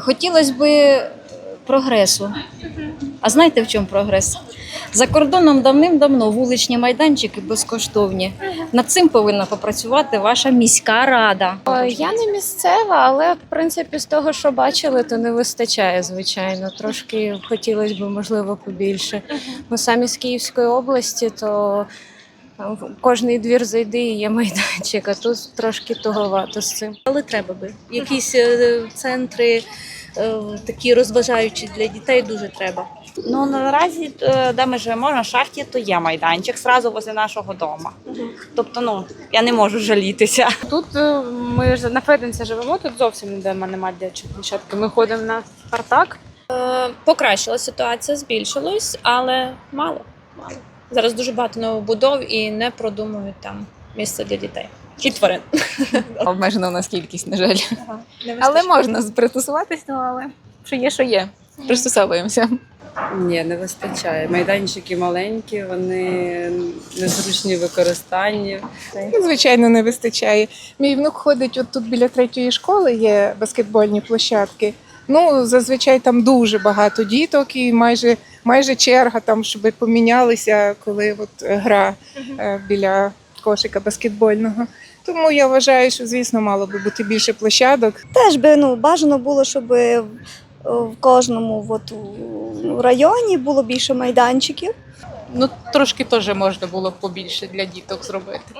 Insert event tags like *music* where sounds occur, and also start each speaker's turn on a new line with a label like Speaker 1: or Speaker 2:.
Speaker 1: Хотілося б прогресу. А знаєте, в чому прогрес? За кордоном давним-давно вуличні майданчики безкоштовні. Над цим повинна попрацювати ваша міська рада.
Speaker 2: Е, Я не місцева, але в принципі з того, що бачили, то не вистачає, звичайно. Трошки хотілося б, можливо, побільше. Ми самі з Київської області, то в кожний двір зайди і є майданчик, а тут трошки туговато з цим.
Speaker 3: Але треба би. Якісь е, центри е, такі розважаючі для дітей дуже треба.
Speaker 4: Ну наразі, е, де ми живемо на шахті, то є майданчик зразу возле нашого дому. Тобто, ну я не можу жалітися.
Speaker 5: Тут ми ж на Феденці живемо, тут зовсім ніде немає дитячої площадки. Ми ходимо на Спартак.
Speaker 6: Покращила ситуація, збільшилась, але мало. мало. Зараз дуже багато новобудов і не продумують там місце для дітей. І тварин. *laughs*
Speaker 7: Обмежена у нас кількість, на жаль.
Speaker 6: Не
Speaker 7: Але можна пристосуватись, ну але що є, що є. Пристосовуємося.
Speaker 8: Ні, не вистачає. Майданчики маленькі, вони незручні в використанні.
Speaker 9: Ну, Звичайно, не вистачає. Мій внук ходить от тут біля третьої школи, є баскетбольні площадки. Ну, зазвичай там дуже багато діток і майже, майже черга там, щоб помінялися, коли от е, гра е, біля кошика баскетбольного. Тому я вважаю, що звісно мало би бути більше площадок.
Speaker 10: Теж би ну, бажано було, щоб в в кожному от, районі було більше майданчиків.
Speaker 7: Ну трошки теж можна було б побільше для діток зробити.